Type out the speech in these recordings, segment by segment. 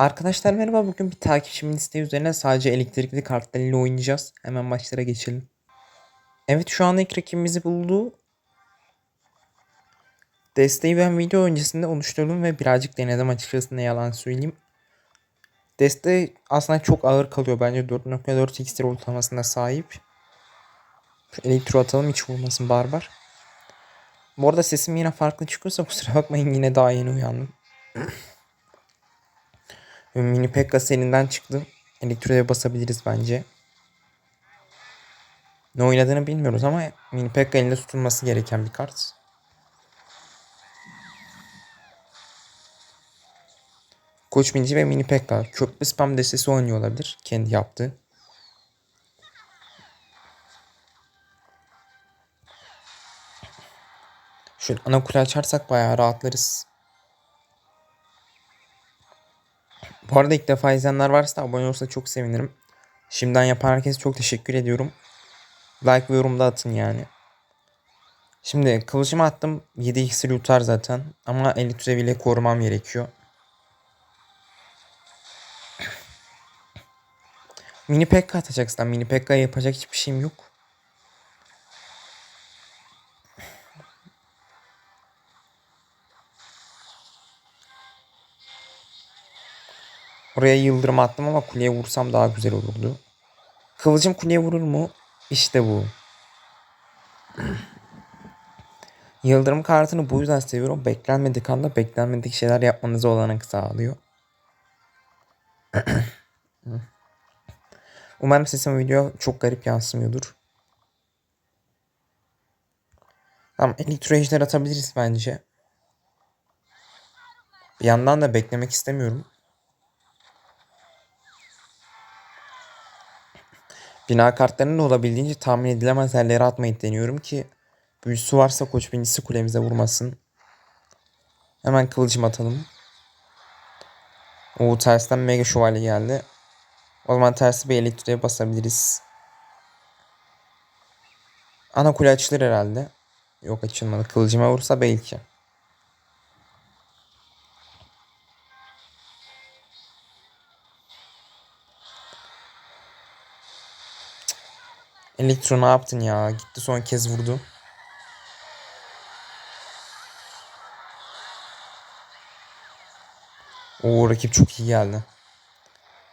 Arkadaşlar merhaba. Bugün bir takipçimin isteği üzerine sadece elektrikli kartlarıyla oynayacağız. Hemen maçlara geçelim. Evet şu an ilk rakibimizi buldu. Desteği ben video öncesinde oluşturdum ve birazcık denedim açıkçası ne yalan söyleyeyim. Deste aslında çok ağır kalıyor bence 4.4 iksir ortalamasına sahip. Elektro atalım hiç vurmasın barbar. Bu arada sesim yine farklı çıkıyorsa kusura bakmayın yine daha yeni uyandım. Mini Pekka serinden çıktı. Elektroya basabiliriz bence. Ne oynadığını bilmiyoruz ama Mini Pekka elinde tutulması gereken bir kart. Koç Minici ve Mini Pekka köprü spam destesi oynuyor olabilir. Kendi yaptığı. Şöyle ana kule açarsak bayağı rahatlarız. Bu arada ilk defa izleyenler varsa abone olursa çok sevinirim. Şimdiden yapan herkese çok teşekkür ediyorum. Like ve yorum da atın yani. Şimdi kılıcımı attım. 7 iksir yutar zaten. Ama 50 türeviyle korumam gerekiyor. Mini Pekka atacaksın. Mini Pekka yapacak hiçbir şeyim yok. Oraya yıldırım attım ama kuleye vursam daha güzel olurdu. Kılıcım kuleye vurur mu? İşte bu. Yıldırım kartını bu yüzden seviyorum. Beklenmedik anda beklenmedik şeyler yapmanızı olanak sağlıyor. Umarım sesim video çok garip yansımıyordur. Tamam elektro ejder atabiliriz bence. Bir yandan da beklemek istemiyorum. Bina kartlarını da olabildiğince tahmin edilemez yerlere atmayı deniyorum ki büyüsü varsa koç birincisi kulemize vurmasın. Hemen kılıcım atalım. O tersten mega şövalye geldi. O zaman tersi bir elektriğe basabiliriz. Ana kule açılır herhalde. Yok açılmadı. Kılıcıma vursa belki. Elektro ne yaptın ya? Gitti son kez vurdu. Oo rakip çok iyi geldi.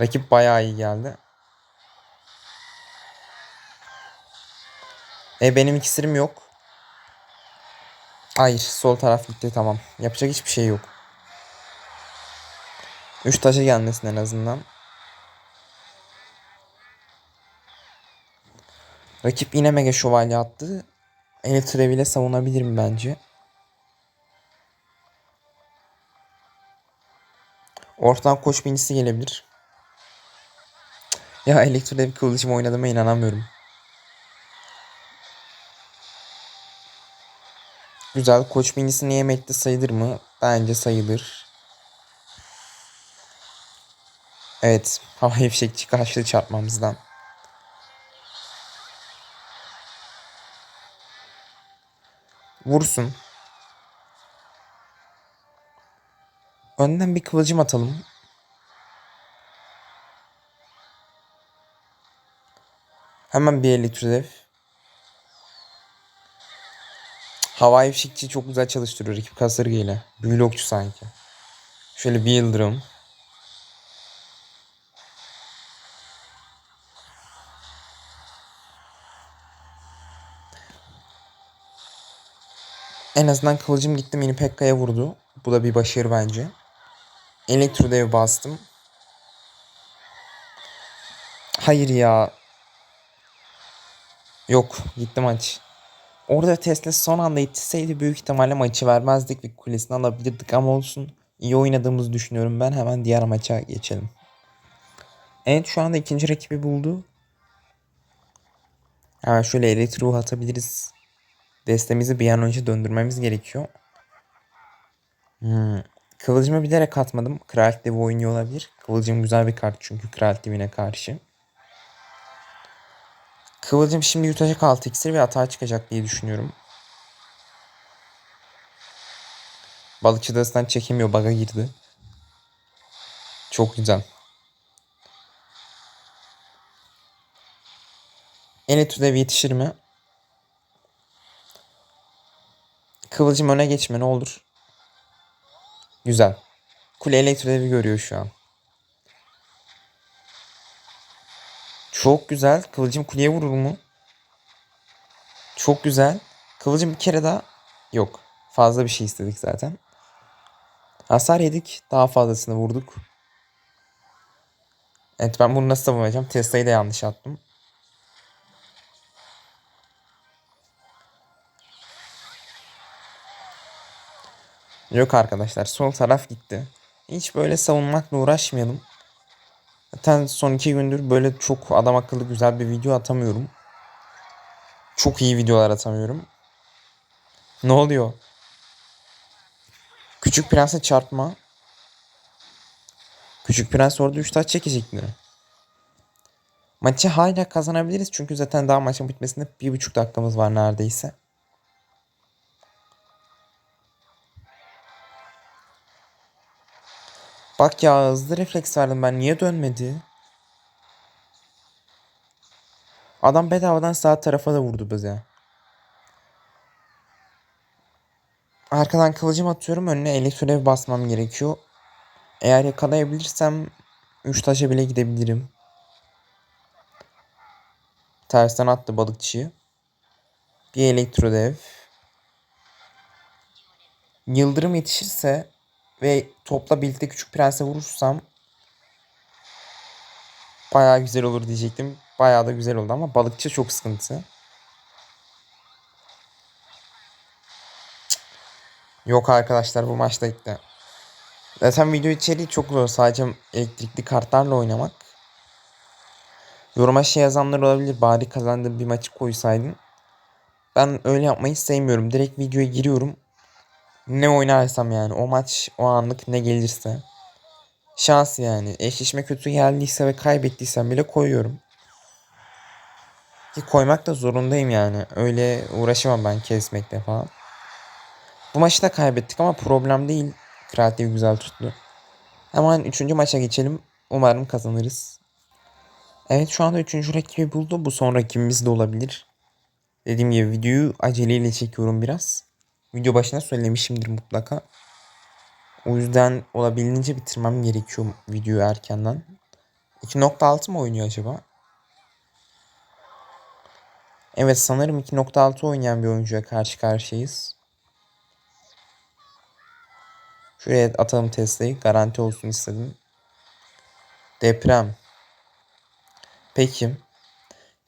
Rakip bayağı iyi geldi. E benim iksirim yok. Hayır sol taraf gitti tamam. Yapacak hiçbir şey yok. 3 taşa gelmesin en azından. Rakip yine mega şövalye attı. Elektrev ile savunabilirim bence. Ortadan koç binisi gelebilir. Ya Elektrolev kılıcım oynadığıma inanamıyorum. Güzel. Koç binisini yemekte sayılır mı? Bence sayılır. Evet. Hava fişekçi karşılığı çarpmamızdan. Vursun. Önden bir kıvılcım atalım. Hemen bir elektrodev. Havai fişekçi çok güzel çalıştırıyor rakip kasırga ile. Büyülü okçu sanki. Şöyle bir yıldırım. En azından kılıcım gitti mini Pekka'ya vurdu. Bu da bir başarı bence. Elektro dev bastım. Hayır ya. Yok gitti maç. Orada Tesla son anda yetişseydi büyük ihtimalle maçı vermezdik ve kulesini alabilirdik ama olsun. İyi oynadığımızı düşünüyorum ben. Hemen diğer maça geçelim. Evet şu anda ikinci rakibi buldu. Hemen şöyle elektro atabiliriz. Destemizi bir an önce döndürmemiz gerekiyor. Hmm. Kıvılcımı bilerek atmadım. Kral Devi oynuyor olabilir. Kıvılcım güzel bir kart çünkü Kral Devi'ne karşı. Kıvılcım şimdi yutacak 6 iksir ve hata çıkacak diye düşünüyorum. Balıkçı dastan çekemiyor. Baga girdi. Çok güzel. Elektrodev yetişir mi? Kıvılcım öne geçme ne olur. Güzel. Kule elektrodevi görüyor şu an. Çok güzel. Kıvılcım kuleye vurur mu? Çok güzel. Kıvılcım bir kere daha. Yok. Fazla bir şey istedik zaten. Hasar yedik. Daha fazlasını vurduk. Evet ben bunu nasıl savunacağım? Tesla'yı da yanlış attım. Yok arkadaşlar sol taraf gitti. Hiç böyle savunmakla uğraşmayalım. Zaten son iki gündür böyle çok adam akıllı güzel bir video atamıyorum. Çok iyi videolar atamıyorum. Ne oluyor? Küçük Prens'e çarpma. Küçük Prens orada 3 taç çekecekti. Maçı hala kazanabiliriz çünkü zaten daha maçın bitmesinde bir buçuk dakikamız var neredeyse. Bak ya hızlı refleks verdim ben niye dönmedi? Adam bedavadan sağ tarafa da vurdu bize. Arkadan kılıcım atıyorum önüne elektrolev basmam gerekiyor. Eğer yakalayabilirsem 3 taşa bile gidebilirim. Tersten attı balıkçıyı. Bir elektrodev. Yıldırım yetişirse ve topla birlikte küçük prense vurursam bayağı güzel olur diyecektim. Bayağı da güzel oldu ama balıkçı çok sıkıntı. Yok arkadaşlar bu maçta gitti. Zaten video içeriği çok zor. Sadece elektrikli kartlarla oynamak. Yoruma şey yazanlar olabilir. Bari kazandığım bir maçı koysaydın. Ben öyle yapmayı sevmiyorum. Direkt videoya giriyorum. Ne oynarsam yani. O maç o anlık ne gelirse. Şans yani. Eşleşme kötü geldiyse ve kaybettiysem bile koyuyorum. Ki koymak da zorundayım yani. Öyle uğraşamam ben kesmekle falan. Bu maçı da kaybettik ama problem değil. Kreatif güzel tuttu. Hemen 3. maça geçelim. Umarım kazanırız. Evet şu anda 3. rakibi buldu. Bu son rakibimiz de olabilir. Dediğim gibi videoyu aceleyle çekiyorum biraz. Video başına söylemişimdir mutlaka. O yüzden olabildiğince bitirmem gerekiyor videoyu erkenden. 2.6 mı oynuyor acaba? Evet sanırım 2.6 oynayan bir oyuncuya karşı karşıyayız. Şuraya atalım Tesla'yı. Garanti olsun istedim. Deprem. Peki.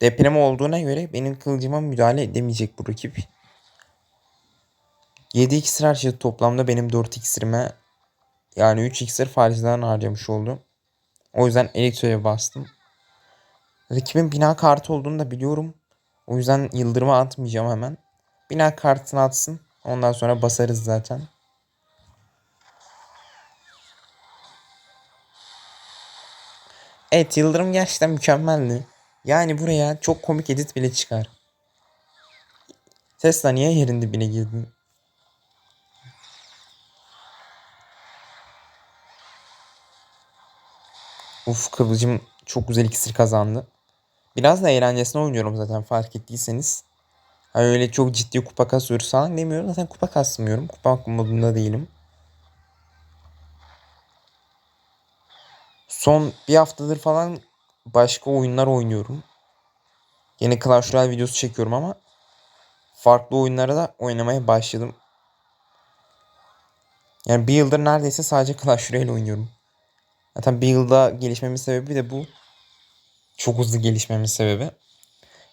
Deprem olduğuna göre benim kılıcıma müdahale edemeyecek bu rakip. 7 iksir harcadı toplamda benim 4 iksirime yani 3 iksir faizden harcamış oldu. O yüzden elektroya bastım. Rakibin bina kartı olduğunu da biliyorum. O yüzden yıldırıma atmayacağım hemen. Bina kartını atsın. Ondan sonra basarız zaten. Evet Yıldırım gerçekten mükemmeldi. Yani buraya çok komik edit bile çıkar. Tesla niye yerin dibine girdin? Uf Kıvılcım çok güzel iksir kazandı. Biraz da eğlencesine oynuyorum zaten fark ettiyseniz. Hani öyle çok ciddi kupa kasıyoruz falan demiyorum. Zaten kupa kasmıyorum. Kupa modunda değilim. Son bir haftadır falan başka oyunlar oynuyorum. Yine Clash Royale videosu çekiyorum ama farklı oyunlara da oynamaya başladım. Yani bir yıldır neredeyse sadece Clash Royale oynuyorum. Zaten bir yılda gelişmemin sebebi de bu. Çok hızlı gelişmemin sebebi.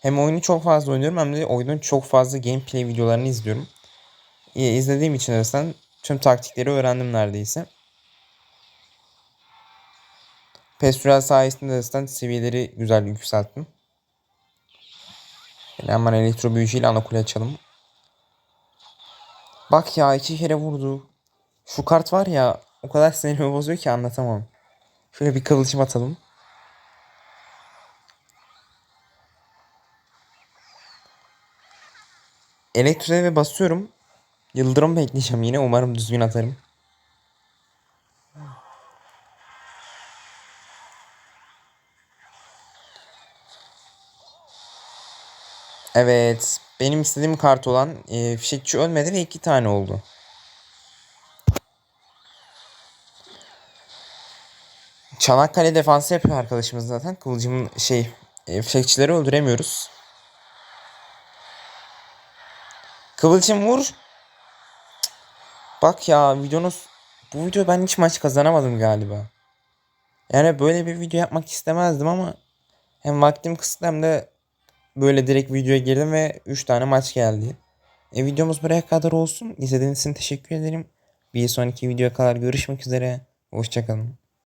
Hem oyunu çok fazla oynuyorum hem de oyunun çok fazla gameplay videolarını izliyorum. İzlediğim için zaten tüm taktikleri öğrendim neredeyse. Pestrel sayesinde de zaten seviyeleri güzel yükselttim. Yani hemen elektro büyücüyle ana kule açalım. Bak ya iki kere vurdu. Şu kart var ya o kadar sinirimi bozuyor ki anlatamam. Şöyle bir kıvılcım atalım. Elektro'ya basıyorum. Yıldırım bekleyeceğim yine. Umarım düzgün atarım. Evet. Benim istediğim kart olan e, fişekçi ölmedi ve iki tane oldu. Çanakkale defansı yapıyor arkadaşımız zaten. Kıvılcımın şey e, fişekçileri öldüremiyoruz. Kıvılcım vur. Bak ya videonuz bu video ben hiç maç kazanamadım galiba. Yani böyle bir video yapmak istemezdim ama hem vaktim kısıtlı hem de böyle direkt videoya girdim ve 3 tane maç geldi. E, videomuz buraya kadar olsun. İzlediğiniz için teşekkür ederim. Bir sonraki videoya kadar görüşmek üzere. Hoşçakalın.